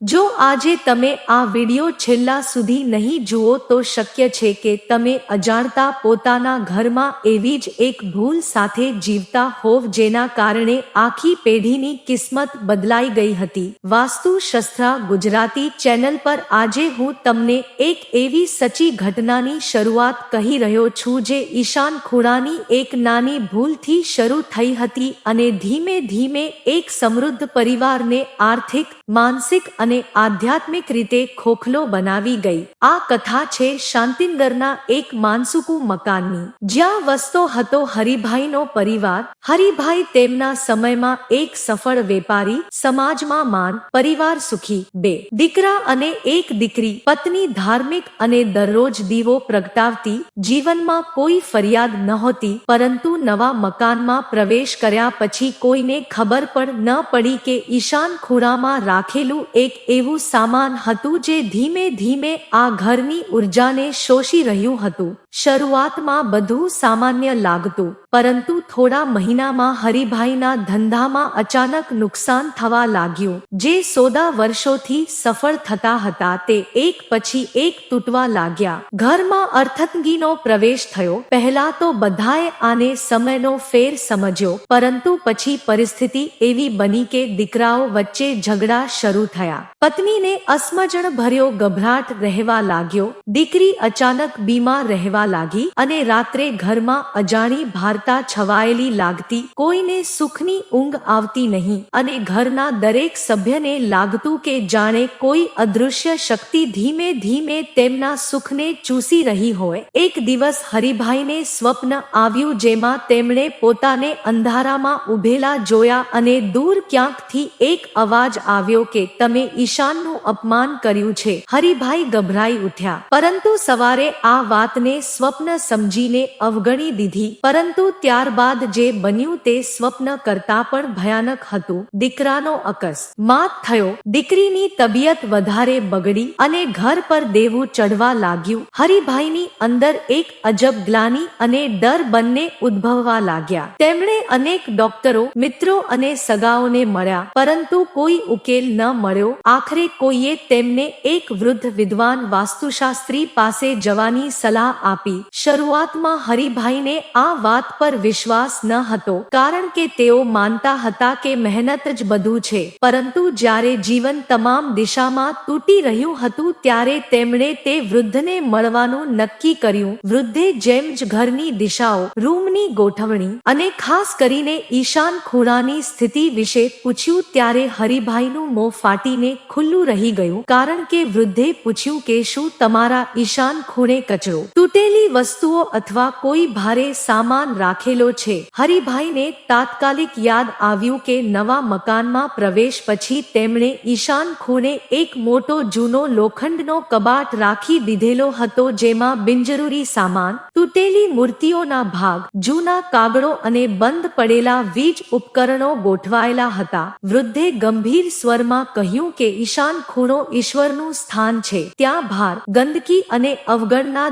જો આજે તમે આ વિડિયો છેલ્લા સુધી નહીં જુઓ તો શક્ય છે કે તમે અજાણતા પોતાના ઘરમાં એવી જ એક ભૂલ સાથે જીવતા હોવ જેના કારણે આખી પેઢીની કિસ્મત બદલાઈ ગઈ હતી. વાસ્તુ શસ્ત્રા ગુજરાતી ચેનલ પર આજે હું તમને એક એવી સચી ઘટનાની શરૂઆત કહી રહ્યો છું જે ઈશાન ખૂણાની એક નાની ભૂલથી શરૂ થઈ હતી અને ધીમે ધીમે એક સમૃદ્ધ પરિવારને આર્થિક, માનસિક અને આધ્યાત્મિક રીતે ખોખલો બનાવી ગઈ. આ કથા છે શાંતિનગરના એક માનસુકુ મકાનની. જ્યાં વસતો હતો હરિભાઈનો પરિવાર. હરિભાઈ તેમના સમયમાં એક સફળ વેપારી, સમાજમાં માન, પરિવાર સુખી, બે દીકરા અને એક દીકરી, પત્ની ધાર્મિક અને દરરોજ દીવો પ્રગટાવતી, જીવનમાં કોઈ ફરિયાદ નહોતી, પરંતુ નવા મકાનમાં પ્રવેશ કર્યા પછી કોઈને ખબર પણ ન પડી કે ઈશાન ખૂણામાં રાખેલું એક એવું સામાન હતું જે ધીમે ધીમે આ ઘરની ઉર્જાને શોષી રહ્યું હતું. શરૂઆતમાં બધું સામાન્ય લાગતું, પરંતુ થોડા મહિનામાં હરિભાઈના ધંધામાં અચાનક નુકસાન થવા લાગ્યું. જે સોદા વર્ષોથી સફળ થતા હતા તે એક પછી એક તૂટવા લાગ્યા. ઘરમાં અર્થતંગીનો પ્રવેશ થયો. પહેલા તો બધાએ આને સમયનો ફેર સમજ્યો, પરંતુ પછી પરિસ્થિતિ એવી બની કે દીકરાઓ વચ્ચે ઝઘડા શરૂ થયા. પત્નીને અસમજણ ભર્યો ગભરાટ રહેવા લાગ્યો. દીકરી અચાનક બીમાર રહેવા લાગી અને રાત્રે ઘરમાં અજાણી ભારતા છવાયેલી લાગતી. કોઈને સુખની ઊંઘ આવતી નહીં અને ઘરના દરેક સભ્યને લાગતું કે જાણે કોઈ અદૃશ્ય શક્તિ ધીમે ધીમે તેમના સુખને ચૂસી રહી હોય. એક દિવસ હરિભાઈને સ્વપ્ન આવ્યું જેમાં તેમણે પોતાને અંધારામાં ઉભેલા જોયા અને દૂર ક્યાંકથી એક અવાજ આવ્યો કે, તમે ઈશાનનું અપમાન કર્યું છે. હરિભાઈ ગભરાઈ ઉઠ્યા. પરંતુ સવારે આ વાતને સ્વપ્ન સમજીને અવગણી દીધી. પરંતુ ત્યારબાદ જે બન્યું તે સ્વપ્ન કરતા પણ ભયાનક હતું. દીકરાનો અકસ. માત થયો. દીકરીની તબિયત વધારે બગડી અને ઘર પર દેવું ચડવા લાગ્યું. હરિભાઈની અંદર એક અજબ ગ્લાની અને ડર બંને ઉદ્ભવવા લાગ્યા. તેમણે અનેક ડોક્ટરો, મિત્રો અને સગાઓને મળ્યા. પરંતુ કોઈ ઉકેલ ન મળ્યો. આખરે કોઈએ તેમને એક વૃદ્ધ વિદ્વાન વાસ્તુશાસ્ત્રી પાસે જવાની સલાહ આપી. શરૂઆતમાં હરિભાઈને આ વાત પર વિશ્વાસ ન હતો, કારણ કે તેઓ માનતા હતા કે મહેનત જ બધું છે. પરંતુ જ્યારે જીવન તમામ દિશામાં તૂટી રહ્યું હતું, ત્યારે તેમણે તે વૃદ્ધને મળવાનું નક્કી કર્યું. વૃદ્ધે જેમ જ ઘરની દિશાઓ, રૂમની ગોઠવણી અને ખાસ કરીને ઈશાન ખૂણાની સ્થિતિ વિશે પૂછ્યું, ત્યારે હરિભાઈનું મોં ફાટીને ખુલ્લું રહી ગયું, કારણ કે વૃદ્ધે પૂછ્યું કે શું તમારા ઈશાન ખૂણે કચરો તૂટેલી વસ્તુઓ અથવા કોઈ ભારે સામાન રાખેલો છે. હરિભાઈને તાત્કાલિક યાદ આવ્યું કે નવા મકાનમાં પ્રવેશ પછી તેમણે ઈશાન ખૂણે એક મોટો જૂનો લોખંડનો કબાટ રાખી દીધેલો હતો જેમાં બિનજરૂરી સામાન, તૂટેલી મૂર્તિઓના ભાગ, જૂના કાગળો અને બંધ પડેલા વીજ ઉપકરણો ગોઠવાયેલા હતા. વૃદ્ધે ગંભીર સ્વરમાં કહ્યું કે ઈશાન ખૂણો ઈશ્વરનું સ્થાન છે. ત્યાં ભાર, ગંદકી અને અવગણના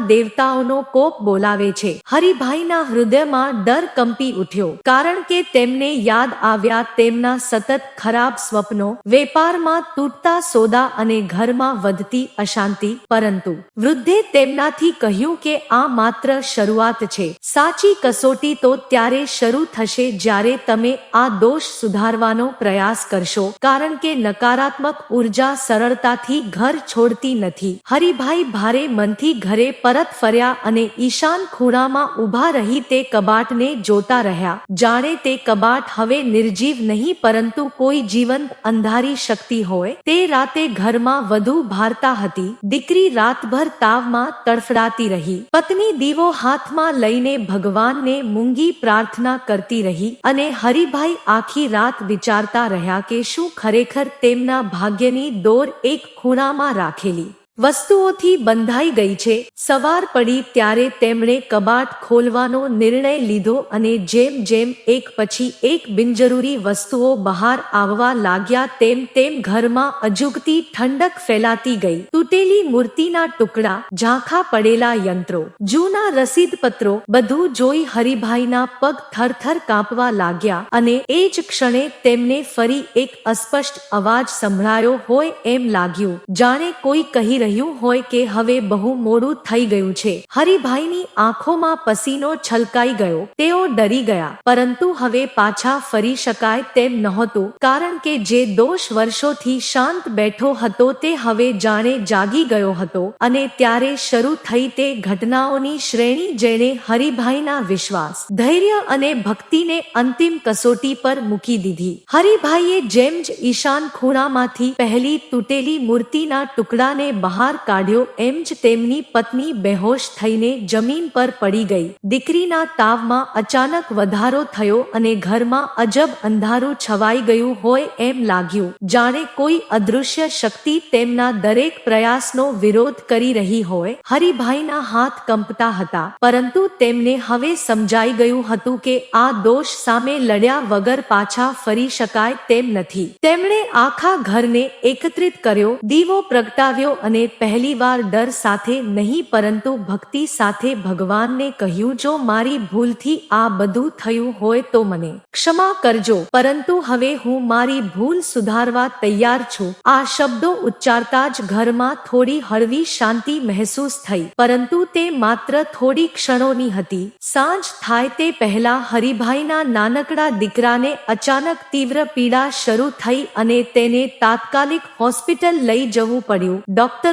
દેવતાઓનો કોપ બોલાવે છે. હરિભાઈના હૃદયમાં ડર કંપી ઉઠ્યો. કારણ કે તેમને યાદ આવ્યા તેમના સતત ખરાબ સ્વપ્નો, વેપારમાં તૂટતા સોદા અને ઘરમાં વધતી અશાંતિ. પરંતુ વૃદ્ધે તેમનાથી કહ્યું કે આ માત્ર શરૂઆત છે. સાચી કસોટી તો ત્યારે શરૂ થશે જ્યારે તમે આ દોષ સુધારવાનો પ્રયાસ કરશો. કારણ કે નકારાત્મક ઊર્જા સરળતાથી ઘર છોડતી નથી. હરિભાઈ ભારે મનથી ઘરે પરત ફર્યા અને ઈશાન ખૂણામાં ઊભા રહી તે કબાટને જોતા રહ્યા. જાણે તે કબાટ હવે નિર્જીવ નહીં પરંતુ કોઈ જીવંત અંધારી શક્તિ હોય. તે રાતે ઘરમાં વધુ ભારતા હતી. દીકરી રાતભર તાવમાં તડફડાતી રહી. પત્ની દીવો હાથમાં લઈને ભગવાનને મૂંગી પ્રાર્થના કરતી રહી અને હરિભાઈ આખી રાત વિચારતા રહ્યા કે શું ખરેખર તેમના ભાગ્યની દોર એક ખૂણામાં રાખેલી વસ્તુઓથી બંધાઈ ગઈ છે. સવાર પડી ત્યારે તેમણે કબાટ ખોલવાનો નિર્ણય લીધો અને જેમ જેમ એક પછી એક બિનજરૂરી વસ્તુઓ બહાર આવવા લાગ્યા તેમ તેમ ઘરમાં અજુગતી ઠંડક ફેલાતી ગઈ. તૂટેલી મૂર્તિના ટુકડા, ઝાંખા પડેલા યંત્રો, જૂના રસીદપત્રો બધું જોઈ હરિભાઈના પગ થરથર કાંપવા લાગ્યા અને એ જ ક્ષણે તેમને ફરી એક અસ્પષ્ટ અવાજ સંભળાયો, હોય એમ લાગ્યું. જાણે કોઈ કહી રહ્યું હોય કે હવે બહુ મોડું થઈ ગયું છે. હરિભાઈની આંખોમાં પસીનો છલકાઈ ગયો. તેઓ ડરી ગયા. પરંતુ હવે પાછા ફરી શકાય તેમ નહોતું. કારણ કે જે દોષ વર્ષોથી શાંત બેઠો હતો તે હવે જાણે જાગી ગયો હતો અને ત્યારે શરૂ થઈ તે ઘટનાઓની શ્રેણી જેણે હરિભાઈના વિશ્વાસ, ધૈર્ય અને ભક્તિને અંતિમ કસોટી પર મૂકી દીધી. હરિભાઈએ જેમ જ ઈશાન ખૂણામાંથી પહેલી તૂટેલી મૂર્તિના ટુકડાને બહાર કાઢ્યો એમ જ તેમની પત્ની બેહોશ થઈને જમીન પર પડી ગઈ. દીકરીના તાવમાં અચાનક વધારો થયો અને ઘરમાં અજબ અંધારું છવાઈ ગયું હોય એમ લાગ્યું. જાણે કોઈ અદૃશ્ય શક્તિ તેમના દરેક પ્રયાસનો વિરોધ કરી રહી હોય. હરિભાઈના હાથ કંપતા હતા. પરંતુ તેમને હવે સમજાઈ ગયું હતું કે આ દોષ સામે લડ્યા વગર પાછા ફરી શકાય તેમ નથી. તેમણે આખા ઘરને એકત્રિત કર્યો, દીવો પ્રગટાવ્યો અને પહેલીવાર ડર સાથે નહીં, પરંતુ ભક્તિ સાથે ભગવાનને કહ્યું, જો મારી ભૂલથી આ બધું થયું હોય તો મને ક્ષમા કરજો, પરંતુ હવે હું મારી ભૂલ સુધારવા તૈયાર છું. આ શબ્દો ઉચ્ચારતા જ ઘરમાં થોડી હળવી શાંતિ મહેસૂસ થઈ, પરંતુ તે માત્ર થોડી ક્ષણોની હતી. સાંજ થાય તે પહેલા હરિભાઈના નાનકડા દીકરાને અચાનક તીવ્ર પીડા શરૂ થઈ અને તેને તાત્કાલિક હોસ્પિટલ લઈ જવું પડ્યું.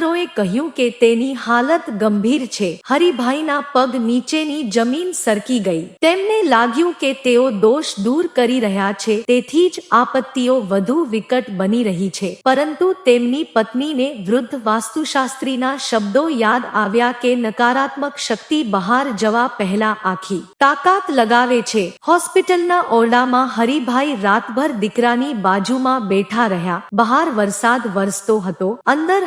ડોક્ટરોએ કહ્યું કે તેની હાલત ગંભીર છે. હરિભાઈના પગ નીચેની જમીન સરકી ગઈ. તેમને લાગ્યું કે તેઓ દોષ દૂર કરી રહ્યા છે. તેથી જ આપત્તિઓ વધુ વિકટ બની રહી છે. પરંતુ તેમની પત્નીને વૃદ્ધ વાસ્તુશાસ્ત્રીના શબ્દો યાદ આવ્યા કે નકારાત્મક શક્તિ બહાર જવા પહેલા આખી તાકાત લગાવે છે. હોસ્પિટલના ઓરડામાં હરિભાઈ રાતભર દીકરાની બાજુમાં બેઠા રહ્યા. બહાર વરસાદ વરસતો હતો. અંદર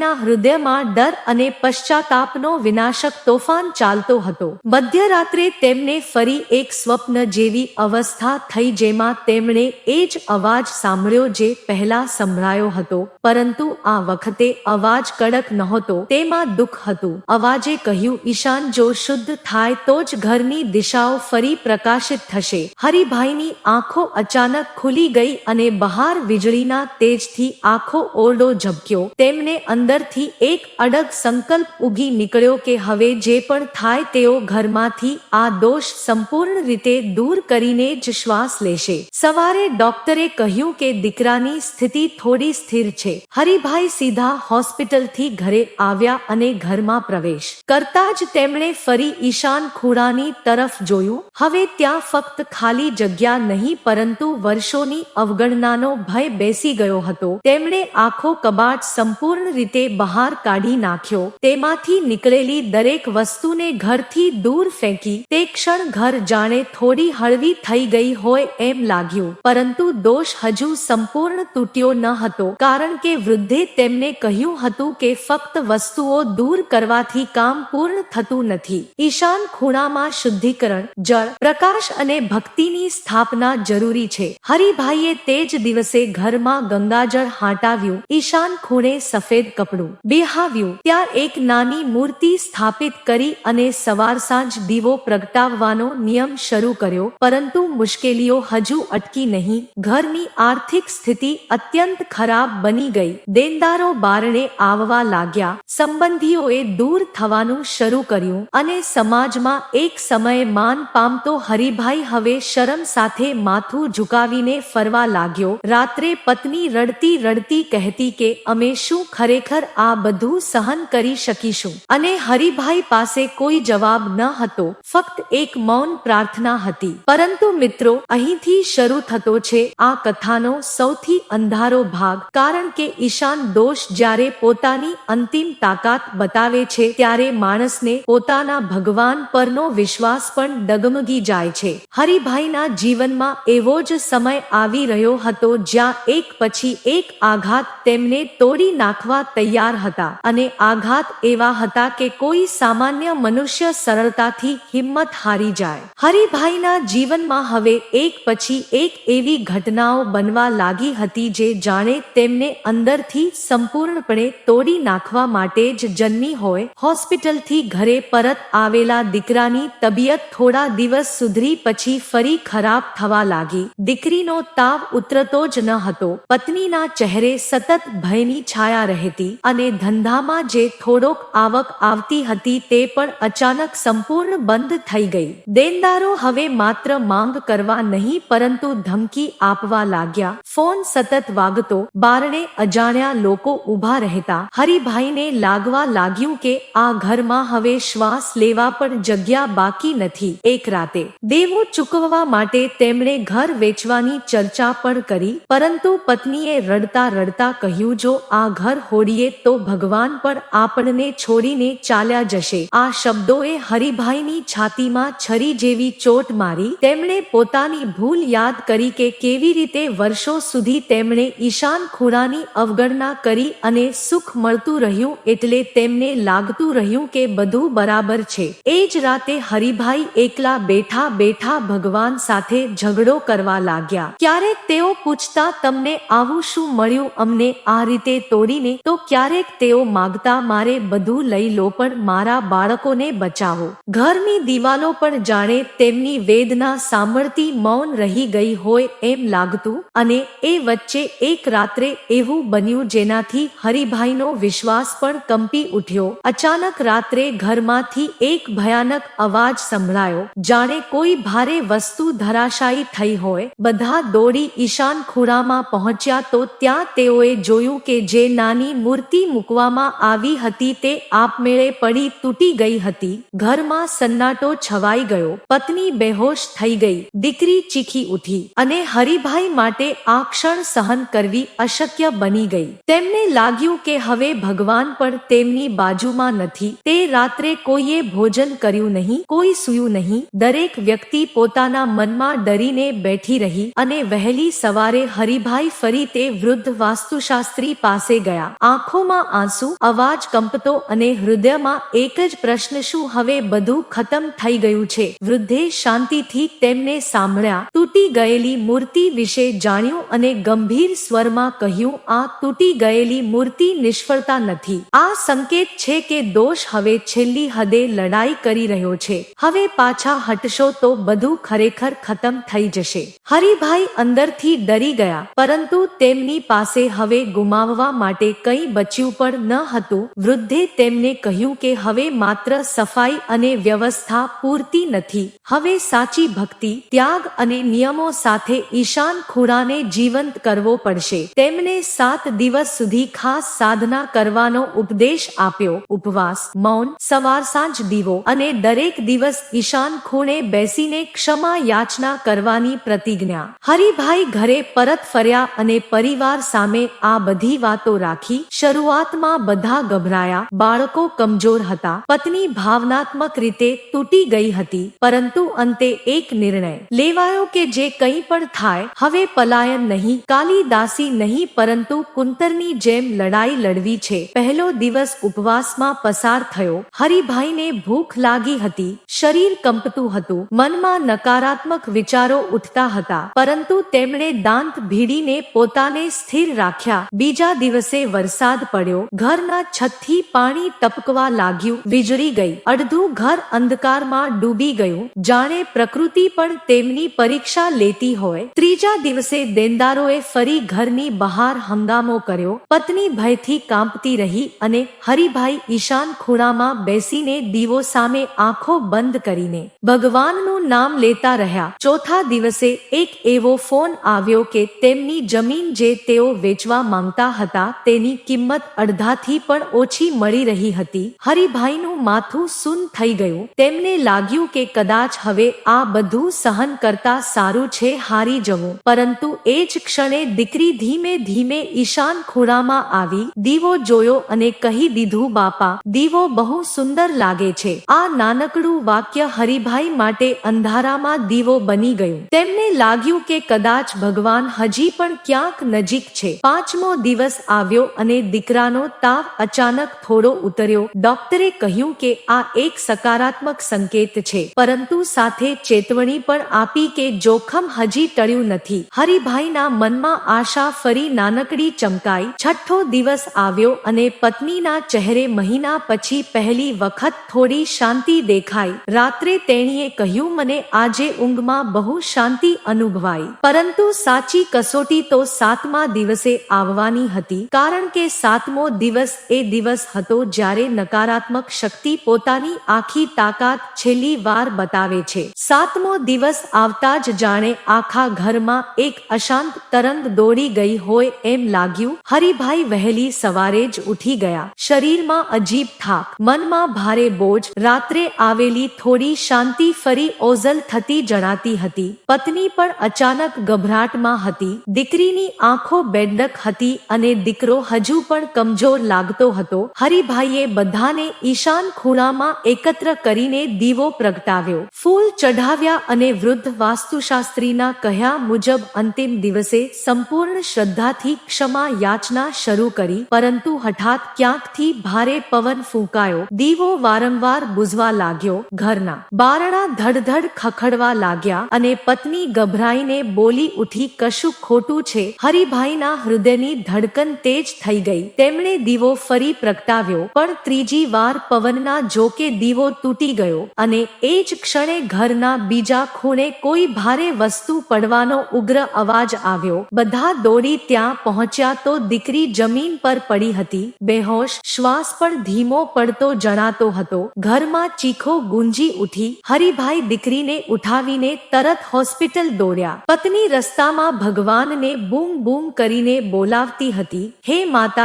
હરિભાઈના હૃદયમાં ડર અને પશ્ચાતાપનો વિનાશક તોફાન ચાલતો હતો. મધ્યરાત્રે તેમને ફરી એક સ્વપ્ન જેવી અવસ્થા થઈ જેમાં તેમણે એ જ અવાજ સાંભળ્યો જે પહેલા સંભળાયો હતો. પરંતુ આ વખતે અવાજ કડક નહોતો, તેમાં દુઃખ હતું. અવાજે કહ્યું, ઈશાન, જો શુદ્ધ થાય તો જ ઘરની દિશાઓ ફરી પ્રકાશિત થશે. હરિભાઈની આંખો અચાનક ખુલી ગઈ અને બહાર વીજળીના તેજથી આખો ઓરડો ઝબક્યો. તેમને અંદરથી એક અડગ સંકલ્પ ઉગી નીકળ્યો કે હવે જે પણ થાય તેઓ ઘરમાંથી આ દોષ સંપૂર્ણ રીતે દૂર કરીને જ શ્વાસ લેશે. સવારે ડોક્ટરે કહ્યું કે દીકરાની સ્થિતિ થોડી સ્થિર છે. હરિભાઈ સીધા હોસ્પિટલથી ઘરે આવ્યા અને ઘરમાં પ્રવેશ. કરતા જ તેમણે ફરી ઈશાન ખૂણાની તરફ જોયું. હવે ત્યાં ફક્ત ખાલી જગ્યા નહીં, પરંતુ વર્ષોની અવગણનાનો ભય બેસી ગયો હતો. તેમણે આખો કબાટ સંપૂર્ણ રીતે બહાર કાઢી નાખ્યો. તેમાંથી નીકળેલી દરેક વસ્તુને ઘરથી દૂર ફેંકી તે ક્ષણ ઘર જાણે થોડી હળવી થઈ ગઈ હોય એમ લાગ્યું. પરંતુ દોષ હજુ સંપૂર્ણ તૂટ્યો ન હતો. કારણ કે વૃદ્ધે તેમને કહ્યું હતું કે ફક્ત વસ્તુઓ દૂર કરવાથી કામ પૂર્ણ થતું નથી. ઈશાન ખૂણામાં શુદ્ધિકરણ, જળ, પ્રકાશ અને ભક્તિની સ્થાપના જરૂરી છે. હરિભાઈએ તે જ દિવસે ઘરમાં ગંગાજળ હાંટાવ્યું. ઈશાન ખૂણે સફેદ કપડું. બેહાવ્યું, ત્યાં એક નાની મૂર્તિ સ્થાપિત કરી અને સવાર સાંજ દીવો પ્રગટાવવાનો નિયમ શરૂ કર્યો, પરંતુ મુશ્કેલીઓ હજુ અટકી નહીં. ઘરની આર્થિક સ્થિતિ અત્યંત ખરાબ બની ગઈ. દેનદારો બારણે આવવા લાગ્યા. સંબંધીઓએ દૂર થવાનું શરૂ કર્યું અને સમાજમાં એક સમયે માન પામતો હરિભાઈ હવે શરમ સાથે માથું ઝુકાવીને ફરવા લાગ્યો. રાત્રે પત્ની રડતી રડતી કહેતી કે, અમે શું ખરેખર આ બધું સહન કરી શકીશું. અને હરિભાઈ પાસે કોઈ જવાબ ન હતો. ફક્ત એક મૌન પ્રાર્થના હતી. પરંતુ મિત્રો, અહીંથી શરૂ થતો છે આ કથાનો સૌથી અંધારો ભાગ. કારણ કે ઈશાન દોષ જ્યારે પોતાની અંતિમ તાકાત બતાવે છે, ત્યારે માણસને પોતાના ભગવાન પરનો વિશ્વાસ પણ ડગમગી જાય છે. હરિભાઈના જીવનમાં એવો જ સમય આવી રહ્યો હતો, જ્યાં એક પછી એક આઘાત તેમને તોડી નાખવા તૈયાર હતા અને આઘાત એવા હતા કે કોઈ સામાન્ય મનુષ્ય સરળતાથી હિંમત હારી જાય. હરિભાઈના જીવનમાં હવે એક પછી એક એવી ઘટનાઓ બનવા લાગી હતી જે જાણે તેમને અંદરથી સંપૂર્ણપણે તોડી નાખવા માટે જ જન્મી હોય. હોસ્પિટલથી ઘરે પરત આવેલા દીકરાની તબિયત થોડા દિવસ સુધરી પછી ફરી ખરાબ થવા લાગી. દીકરીનો તાવ ઉતરતો જ ન હતો. પત્નીના ચહેરે સતત ભયની છાયા રહેતી. અને ધંધામાં જે થોડોક આવક આવતી હતી તે પણ અચાનક સંપૂર્ણ બંધ થઈ ગઈ. દેનદારો હવે માત્ર માંગ કરવા નહીં, પરંતુ ધમકી આપવા લાગ્યા. ફોન સતત વાગતો બારણે અજાણ્યા લોકો ઊભા રહેતા. હરિભાઈને લાગવા લાગ્યું કે આ ઘરમાં હવે શ્વાસ લેવા પણ જગ્યા બાકી નથી. એક રાતે દેવો ચૂકવવા માટે તેમણે ઘર વેચવાની ચર્ચા પણ કરી, પરંતુ પત્નીએ રડતા રડતા કહ્યું, જો આ ઘર હોડીએ તો ભગવાન પણ આપણને છોડીને ચાલ્યા જશે. આ શબ્દોએ હરિભાઈની છાતીમાં છરી જેવી ચોટ મારી. તેમણે પોતાની ભૂલ યાદ કરી કે કેવી રીતે વર્ષો સુધી તેમણે ઈશાન ખુરાની અવગણના કરી અને સુખ મળતું રહ્યું એટલે તેમને લાગતું રહ્યું કે બધું બરાબર છે. એ જ રાતે હરિભાઈ એકલા બેઠા બેઠા ભગવાન સાથે ઝઘડો કરવા લાગ્યા. ક્યારેક તેઓ પૂછતા, તમને આવું શું મળ્યું? અમને આ રીતે તોડીને? તો ક્યારેક તેઓ માગતા, મારે બધું લઈ લો, પણ મારા બાળકોને બચાવો. ઘરની દિવાલો પણ જાણે તેમની વેદના સાંભળતી મૌન રહી ગઈ હોય એમ લાગતું અને એ વચ્ચે એક રાત્રે એવું બન્યું જેનાથી હરિભાઈનો વિશ્વાસ પણ કંપી ઉઠ્યો. અચાનક રાત્રે ઘરમાંથી એક ભયાનક અવાજ સંભળાયો. જાણે કોઈ ભારે વસ્તુ ધરાશાયી થઈ હોય. બધા દોડી ઈશાન ખુરામાં પહોંચ્યા તો ત્યાં તેઓએ જોયું કે જે નાની મૂર્તિ મૂકવામાં આવી હતી તે આપમેળે પડી તૂટી ગઈ હતી. ઘરમાં સન્નાટો છવાઈ ગયો. પત્ની બેહોશ થઈ ગઈ. દીકરી ચીખી ઉઠી અને હરિભાઈ માટે આ ક્ષણ સહન કરવી અશક્ય બની ગઈ. તેમને લાગ્યું કે હવે ભગવાન પણ તેમની બાજુમાં નથી. તે રાત્રે કોઈએ ભોજન કર્યું નહીં, કોઈ સૂયું નહીં. દરેક વ્યક્તિ પોતાના મનમાં ડરીને બેઠી રહી અને વહેલી સવારે હરિભાઈ ફરી તે વૃદ્ધ વાસ્તુશાસ્ત્રી પાસે ગયા. આંખોમાં આંસુ, અવાજ, કંપતો અને હૃદયમાં એક જ પ્રશ્ન શું હવે બધું ખતમ થઈ ગયું છે? વૃદ્ધે શાંતિથી તેમને સાંભળ્યા. તૂટી ગયેલી મૂર્તિ વિશે જાણ્યું અને ગંભીર સ્વરમાં કહ્યું, આ તૂટી ગયેલી મૂર્તિ નિષ્ફળતા નથી. આ સંકેત છે કે દોષ હવે છેલ્લી હદે લડાઈ કરી રહ્યો છે. હવે પાછા હટશો તો બધું ખરેખર ખતમ થઈ જશે. હરિભાઈ અંદરથી ડરી ગયા, પરંતુ તેમની પાસે હવે ગુમાવવા માટે કંઈ બચ્યું પણ ન હતું. વૃદ્ધે તેમને કહ્યું કે હવે માત્ર સફાઈ અને વ્યવસ્થા પૂરતી નથી. હવે સાચી ભક્તિ, ત્યાગ અને નિયમો સાથે ઈશાન ખુરાને જીવંત કરવો પડશે. તેમને સાત દિવસ સુધી ખાસ સાધના કરવાનો ઉપદેશ આપ્યો. ઉપવાસ, મૌન, સવાર સાંજ દીવો અને દરેક દિવસ ઈશાન ખૂણે બેસીને ક્ષમા યાચના કરવાની પ્રતિજ્ઞા. હરિભાઈ ઘરે પરત ફર્યા અને પરિવાર સામે આ બધી વાતો રાખી શરૂઆતમાં બધા ગભરાયા. બાળકો કમજોર હતા. પત્ની ભાવનાત્મક રીતે તૂટી ગઈ હતી. પરંતુ અંતે એક નિર્ણય લેવાયો કે જે કંઈ પણ થાય, હવે પલાયન નહીં. કાલિદાસી નહીં, પરંતુ કુંતરની જેમ લડાઈ લડવી છે. પહેલો દિવસ ઉપવાસમાં પસાર થયો. હરિભાઈને ભૂખ લાગી હતી. શરીર કંપતું હતું. મનમાં નકારાત્મક વિચારો ઉઠતા હતા. પરંતુ તેમણે દાંત ભીડીને પોતાને સ્થિર રાખ્યા. બીજા દિવસે વરસાદ પડ્યો. ઘરના છતથી પાણી ટપકવા લાગ્યું, વીજળી ગઈ. અડધું ઘર અંધકારમાં ડૂબી ગયું. જાણે પ્રકૃતિ પણ તેમની પરીક્ષા લેતી હોય. ત્રીજા દિવસે દેનદારોએ ફરી ઘરની બહાર હંગામો કર્યો. પત્ની ભયથી કાંપતી રહી અને હરિભાઈ ઈશાન ખૂણામાં બેસીને દીવો સામે આંખો બંધ કરીને ભગવાનનું નામ લેતા રહ્યા. ચોથા દિવસે એક એવો ફોન આવ્યો કે તેમની જમીન જે તેઓ વેચવા માંગતા હતા તેની કિંમત અડધાથી પણ ઓછી મળી રહી હતી. હરિભાઈનું માથું સૂન થઈ ગયું. તેમને લાગ્યું કે કદાચ હવે આ બધું સહન કરતા સારું છે, હારી જવું. પરંતુ એ જ ક્ષણે દીકરી ધીમે ધીમે ઈશાન ખૂણામાં આવી. દીવો જોયો અને કહી દીધું, બાપા, દીવો બહુ સુંદર લાગે છે. આ નાનકડું વાક્ય હરિભાઈ માટે અંધારામાં દીવો બની ગયું. તેમને લાગ્યું કે કદાચ ભગવાન હજી પણ ક્યાંક નજીક છે. પાંચમો દિવસ આવ્યો અને દીકરાનો તાવ અચાનક થોડો ઉતર્યો. ડોક્ટરે કહ્યું કે આ એક સકારાત્મક સંકેત છે. પરંતુ સાથે ચેતવણી પણ આપી કે જોખમ હજી ટળ્યું નથી. હરિભાઈના મનમાં આશા ફરી નાનકડી ચમકાઈ. છઠ્ઠો દિવસ આવ્યો અને પત્નીના ચહેરે મહિના પછી પહેલી વખત થોડી શાંતિ દેખાઈ. રાત્રે તેણીએ કહ્યું, મને આજે ઊંઘમાં બહુ શાંતિ અનુભવાઈ. પરંતુ સાચી કસોટી તો સાતમા દિવસે આવવાની હતી. કારણ કે સાતમો દિવસ એ દિવસ હતો જ્યારે નકારાત્મક શક્તિ પોતાની આખી તાકાત છેલ્લી વાર બતાવે છે. સાતમો દિવસ આવતા જ જાણે આખા ઘરમાં એક અશાંત તરંગ દોડી ગઈ હોય એમ લાગ્યું. હરિભાઈ વહેલી સવારે જ ઉઠી ગયા. શરીરમાં અજીબ થાક. મનમાં ભારે બોજ. રાત્રે આવેલી થોડી શાંતિ ફરી ઓઝલ થતી જણાતી હતી. પત્ની પણ અચાનક ગભરાટમાં હતી. દીકરીની આંખો બેડક હતી અને દીકરો હજુ પણ કમજોર લાગતો હતો. હરિભાઈએ બધાને ઈશાન ખૂણામાં એકત્ર કરીને દીવો પ્રગટાવ્યો. ફૂલ ચઢાવ્યા અને વૃદ્ધ વાસ્તુશાસ્ત્રીના કહ્યા મુજબ અંતિમ દિવસે સંપૂર્ણ શ્રદ્ધાથી ક્ષમા યાચના શરૂ કરી, પરંતુ હઠાત ક્યાંકથી ભારે પવન ફૂંકાયો. દીવો વારંવાર બુઝવા લાગ્યો. ઘરના બારણા ધડધડ ખખડવા લાગ્યા અને પત્ની ગભરાઈને બોલી ઉઠી, કશું ખોટું છે? હરિભાઈના હૃદયની ધડકન તેજ થઈ ગઈ. તેમણે દીવો ફરી પ્રગટાવ્યો, પણ ત્રીજી વાર પવનના જોકે દીવો તૂટી ગયો અને એ જ ક્ષણે ઘરના બીજા ખૂણે કોઈ ભારે વસ્તુ પડવાનો ઉગ્ર અવાજ આવ્યો. બધા દોડી ત્યાં પહોંચ્યા તો દીકરી જમીન પર પડી હતી. બેહોશ શ્વાસ પણ ધીમો પડતો જણાતો હતો. ઘરમાં ચીખો ગુંજી ઉઠી હરિભાઈ દીકરીને ઉઠાવીને તરત હોસ્પિટલ દોડ્યા. પત્ની રસ્તામાં ભગવાનને બૂમ બૂમ કરીને બોલાવતી હતી. હે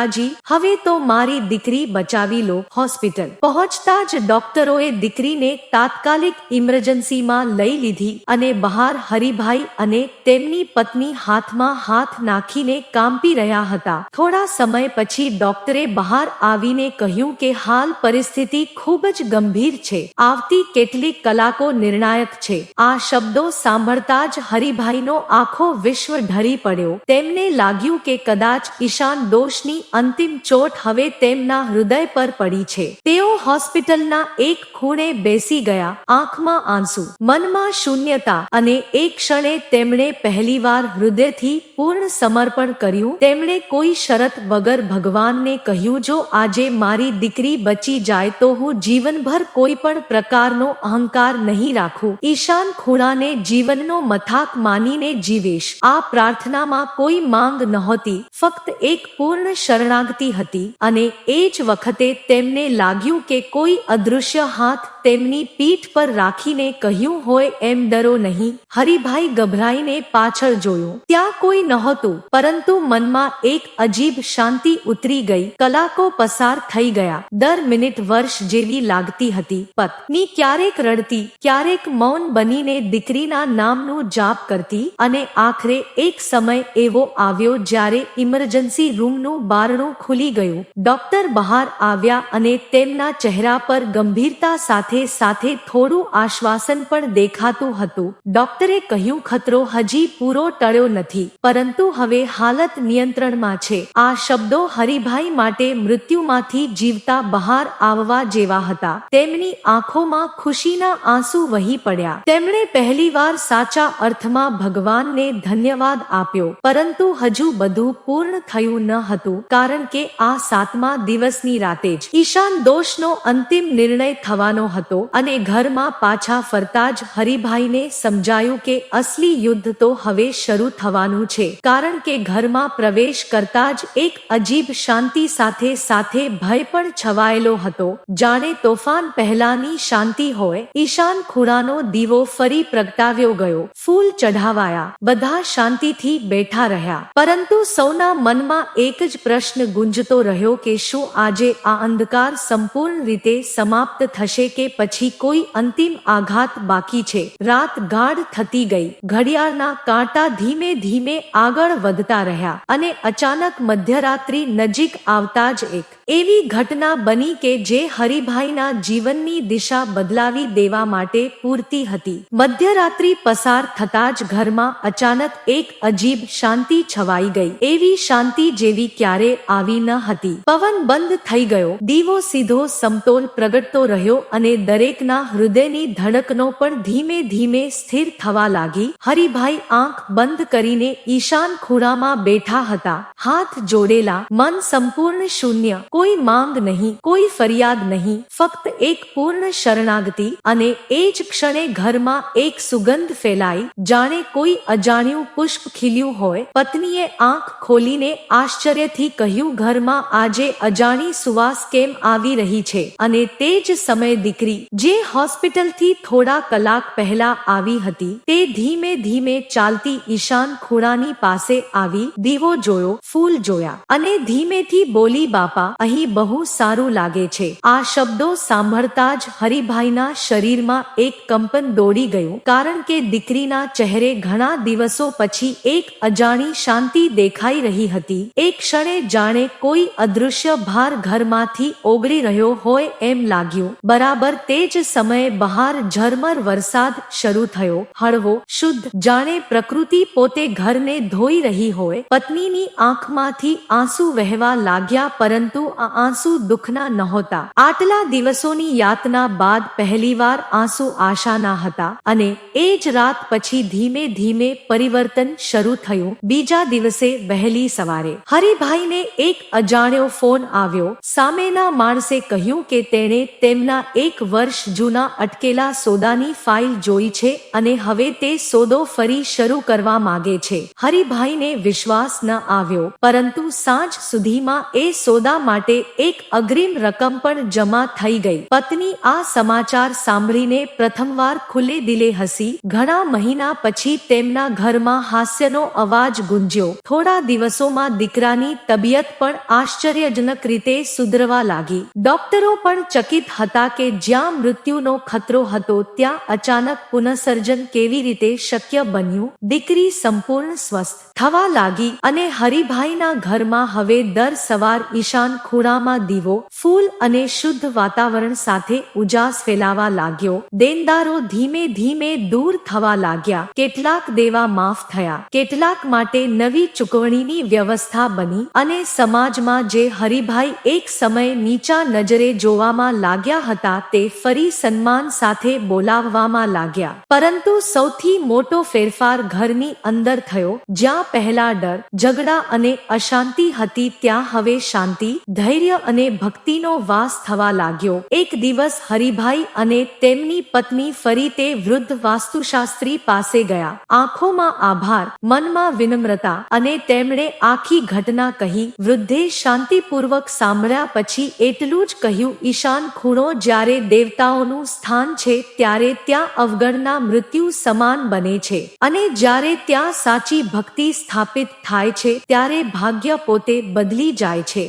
માતાજી, હવે તો મારી દીકરી બચાવી લો, હોસ્પિટલ. પહોંચતા જ ડોક્ટરોએ દીકરીને તાત્કાલિક ઇમરજન્સીમાં લઈ લીધી અને બહાર હરિભાઈ અને તેમની પત્ની હાથમાં હાથ નાખીને કાંપી રહ્યા હતા. થોડા સમય પછી ડોક્ટરે બહાર આવીને કહ્યું કે હાલ પરિસ્થિતિ ખૂબ જ ગંભીર છે. આવતી કેટલીક કલાકો નિર્ણાયક છે. આ શબ્દો સાંભળતા જ હરિભાઈનો આખો વિશ્વ ઢળી પડ્યો. તેમને લાગ્યું કે કદાચ ઈશાન દોષની અંતિમ ચોટ હવે તેમના હૃદય પર પડી છે. તેઓ હોસ્પિટલના એક ખૂણે બેસી ગયા, આંખમાં આંસુ, મનમાં શૂન્યતા અને એક ક્ષણે તેમણે પહેલીવાર હૃદયથી પૂર્ણ સમર્પણ કર્યું. તેમણે કોઈ શરત વગર ભગવાનને કહ્યું, જો આજે મારી દીકરી બચી જાય તો હું જીવનભર કોઈ પણ પ્રકારનો અહંકાર નહીં રાખું. ઈશાન ખૂણાને જીવનનો મથાક માનીને જીવેશ. આ પ્રાર્થનામાં કોઈ માંગ નહોતી. ફક્ત એક પૂર્ણ શરણાગતિ હતી અને એ જ વખતે તેમને લાગ્યું કે કોઈ અદૃશ્ય હાથ તેમની પીઠ પર રાખીને કહ્યું હોય એમ ડરો નહીં. હરિભાઈ ગભરાઈને પાછળ જોયું. ત્યાં કોઈ નહોતું, પરંતુ મનમાં એક અજીબ શાંતિ ઉતરી ગઈ. કલાકો પસાર થઈ ગયા. દર મિનિટ વર્ષ જેવી લાગતી હતી. પત્ની ક્યારેક રડતી, ક્યારેક મૌન બનીને દીકરીના નામનું જાપ કરતી અને આખરે એક સમય એવો આવ્યો જ્યારે ઇમરજન્સી રૂમનું બારણું ખુલી ગયું. ડોક્ટર બહાર આવ્યા અને તેમના ચહેરા પર ગંભીરતા સાથે સાથે થોડું આશ્વાસન પણ દેખાતું હતું. ડોક્ટરે કહ્યું, ખતરો હજી પૂરો ટળ્યો નથી, પરંતુ હવે હાલત નિયંત્રણમાં છે. આ શબ્દો હરિભાઈ માટે મૃત્યુમાંથી જીવતા બહાર આવવા જેવા હતા. તેમની આંખોમાં ખુશીના આંસુ વહી પડ્યા. તેમણે પહેલીવાર સાચા અર્થમાં ભગવાનને ધન્યવાદ આપ્યો, પરંતુ હજુ બધું પૂર્ણ થયું ન હતું. કારણ કે આ સાતમા દિવસની રાતે જ ઈશાન દોષનો અંતિમ નિર્ણય થવાનો હતો અને ઘરમાં પાછા ફરતા જ હરિભાઈને સમજાયું કે અસલી યુદ્ધ તો હવે શરૂ થવાનું છે. કારણ કે ઘરમાં પ્રવેશ કરતા જ એક અજીબ શાંતિ સાથે સાથે ભય પણ છવાયેલો હતો. જાણે તોફાન પહેલાની શાંતિ હોય. ઈશાન ખૂણાનો દીવો ફરી પ્રગટાવ્યો ગયો. ફૂલ ચઢાવાયા. બધા શાંતિથી બેઠા રહ્યા. પરંતુ સૌના મનમાં એક જ પ્રશ્ન ગુંજતો રહ્યો કે શું આજે આ અંધકાર સંપૂર્ણ રીતે સમાપ્ત થશે કે પછી કોઈ અંતિમ આઘાત બાકી છે? રાત ગાઢ થતી ગઈ. ઘડિયાળના કાંટા ધીમે ધીમે આગળ વધતા રહ્યા અને અચાનક મધ્યરાત્રિ નજીક આવતા જ એક એવી ઘટના બની કે જે હરિભાઈના જીવનની દિશા બદલાવી દેવા માટે પૂરતી હતી. મધ્યરાત્રિ પસાર થતા જ ઘરમાં અચાનક એક અજીબ શાંતિ છવાઈ ગઈ. એવી શાંતિ જેવી ક્યારે આવી ન હતી. પવન બંધ થઈ ગયો. દીવો સીધો સમતોલ પ્રગટતો રહ્યો અને દરેકના હૃદયની ધડકનો પણ ધીમે ધીમે સ્થિર થવા લાગી. હરિભાઈ આંખ બંધ કરીને ઈશાન ખૂણામાં બેઠા હતા. હાથ જોડેલા, મન સંપૂર્ણ શૂન્ય. કોઈ માંગ નહીં, કોઈ ફરિયાદ નહીં. ફક્ત એક પૂર્ણ શરણાગતિ અને એ જ ક્ષણે ઘરમાં એક સુગંધ ફેલાઈ. જાણે કોઈ અજાણ્યું પુષ્પ ખીલ્યું હોય. પત્નીએ આંખ ખોલીને આશ્ચર્યથી કહ્યું, ઘરમાં આજે અજાણી સુવાસ કેમ આવી રહી છે? અને તે જ સમયે દીકરી, જે હોસ્પિટલથી થોડા કલાક પહેલા આવી હતી, તે ધીમે ધીમે ચાલતી ઈશાન ખૂણાની પાસે આવી દીવો જોયો, ફૂલ જોયા અને ધીમેથી બોલી, બાપા અહીં બહુ સારું લાગે છે. આ શબ્દો સાંભળતા જ હરિભાઈના શરીરમાં એક કંપન દોડી ગયું, કારણ કે દીકરીના ચહેરે ઘણા દિવસો પછી એક અજાણી શાંતિ દેખાઈ રહી હતી. એક ક્ષણે જાણે કોઈ અદૃશ્ય ભાર ઘરમાંથી ઓગળી રહ્યો હોય એમ લાગ્યું. બરાબર તે જ સમયે બહાર ઝરમર વરસાદ શરૂ થયો. હળવો, શુદ્ધ, જાણે પ્રકૃતિ પોતે ઘરને ધોઈ રહી હોય. પત્નીની આંખમાંથી આંસુ વહેવા લાગ્યા, પરંતુ આ આંસુ દુઃખના નહોતા. આટલા દિવસોની યાતના બાદ પહેલીવાર આંસુ આશાના હતા અને એ જ રાત પછી ધીમે ધીમે પરિવર્તન શરૂ થયું. બીજા દિવસે વહેલી સવારે હરિભાઈને એક અજાણ્યો ફોન આવ્યો. સામેના માણસે કહ્યું કે તેણે તેમના એક વર્ષ જૂના અટકેલા સોદાની ફાઇલ જોઈ છે અને હવે તે સોદો ફરી શરૂ કરવા માંગે છે. હરિભાઈને વિશ્વાસ ન આવ્યો, પરંતુ સાંજ સુધીમાં એ સોદા માટે એક અગ્રીમ રકમ પણ જમા થઈ ગઈ. પત્ની આ સમાચાર સાંભળીને પ્રથમવાર ખુલ્લે દિલે હસી. ઘણા મહિના પછી તેમના ઘરમાં હાસ્યનો અવાજ ગુંજ્યો. થોડા દિવસોમાં દીકરાની તબિયત પણ આશ્ચર્યજનક રીતે સુધરવા લાગી. ડોક્ટરો પણ ચકિત હતા કે જ્યાં મૃત્યુનો ખતરો હતો ત્યાં અચાનક પુનઃસર્જન કેવી રીતે શક્ય બન્યું? દીકરી સંપૂર્ણ સ્વસ્થ થવા લાગી અને હરિભાઈના ઘરમાં હવે દર સવાર ઈશાન ખૂણામાં દીવો, ફૂલ અને શુદ્ધ વાતાવરણ સાથે ઉજાસ ફેલાવા લાગ્યો. દેનદારો ધીમે ધીમે દૂર થવા લાગ્યા. કેટલાક દેવા માફ થયા. કેટલાક માટે નવી ચૂકવણીની વ્યવસ્થા બની અને સમાજમાં જે હરિભાઈ એક સમય નીચા નજરે જોવામાં લાગ્યા હતા તે ફરી સન્માન સાથે બોલાવવામાં લાગ્યા. પરંતુ સૌથી મોટો ફેરફાર ઘરની અંદર થયો. જ્યાં પહેલા ડર, ઝઘડા અને અશાંતિ હતી ત્યાં હવે શાંતિ ધૈર્ય અને ભક્તિનો વાસ થવા લાગ્યો. એક દિવસ હરિભાઈ અને તેમની પત્ની ફરી તે વૃદ્ધ વાસ્તુશાસ્ત્રી પાસે ગયા. આંખોમાં આભાર, મનમાં વિનમ્રતા અને તેમણે આખી ઘટના કહી. વૃદ્ધે શાંતિપૂર્વક સાંભળ્યા પછી એટલું જ કહ્યું, ઈશાન ખૂણો જ્યારે દેવતાઓનું સ્થાન છે, ત્યારે ત્યાં અવગણના મૃત્યુ સમાન બને છે. અને જ્યારે ત્યાં સાચી ભક્તિ સ્થાપિત થાય છે, ત્યારે ભાગ્ય પોતે બદલી જાય છે.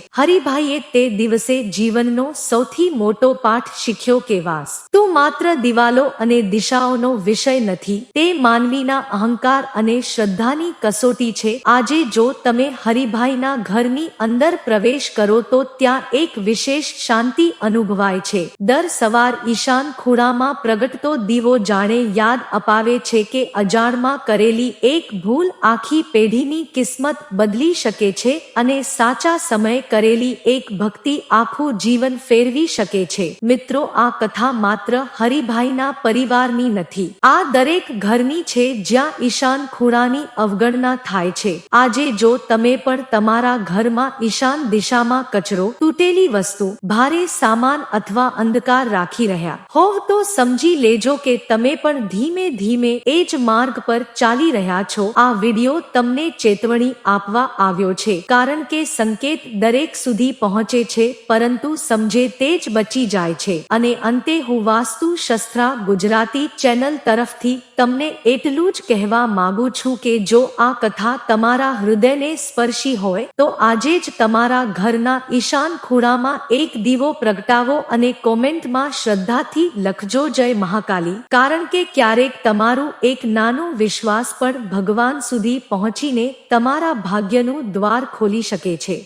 હરિભાઈએ તે દિવસે જીવનનો સૌથી મોટો પાઠ શીખ્યો કે વાસ. તું માત્ર દિવાલો અને દિશાઓનો વિષય નથી, તે માનવીના અહંકાર અને શ્રદ્ધાની કસોટી છે. આજે જો તમે હરિભાઈના ઘરની અંદર પ્રવેશ કરો તો ત્યાં એક વિશેષ શાંતિ અનુભવાય છે. દર સવાર ઈશાન ખૂણામાં પ્રગટતો દીવો જાણે યાદ અપાવે છે કે અજાણમાં કરેલી એક ભૂલ આખી પેઢીની કિસ્મત બદલી શકે છે અને સાચા સમય કરેલી એક ભક્તિ આખું જીવન ફેરવી શકે છે. મિત્રો, આ કથા માત્ર હરિભાઈના પરિવારની નથી. આ દરેક ઘરની છે જ્યાં ઈશાન ખૂણાની અવગણના થાય છે. આજે જો તમે પણ તમારા ઘરમાં ઈશાન દિશામાં કચરો, તૂટેલી વસ્તુ, ભારે સામાન અથવા અંધકાર રાખી રહ્યા હોવ તો સમજી લેજો કે તમે પણ ધીમે ધીમે એ જ માર્ગ પર ચાલી રહ્યા છો. આ વીડિયો તમને ચેતવણી આપવા આવ્યો છે. કારણ કે સંકેત દરેક સુધી પહોંચે છે, પરંતુ સમજે તે જ બચી જાય છે. અને અંતે હું વાસ્તુ શસ્ત્રા ગુજરાતી ચેનલ તરફથી તમને એટલું જ કહેવા માંગુ છું કે જો આ કથા તમારા હૃદયને સ્પર્શી હોય, તો આજે જ તમારા ઘરના ઈશાન ખૂણામાં એક દીવો પ્રગટાવો અને કોમેન્ટમાં શ્રદ્ધાથી લખજો જય મહાકાલી. કારણ કે ક્યારેક તમારું એક નાનું વિશ્વાસ પણ ભગવાન સુધી પહોંચીને તમારા ભાગ્યનું દ્વાર ખોલી શકે છે.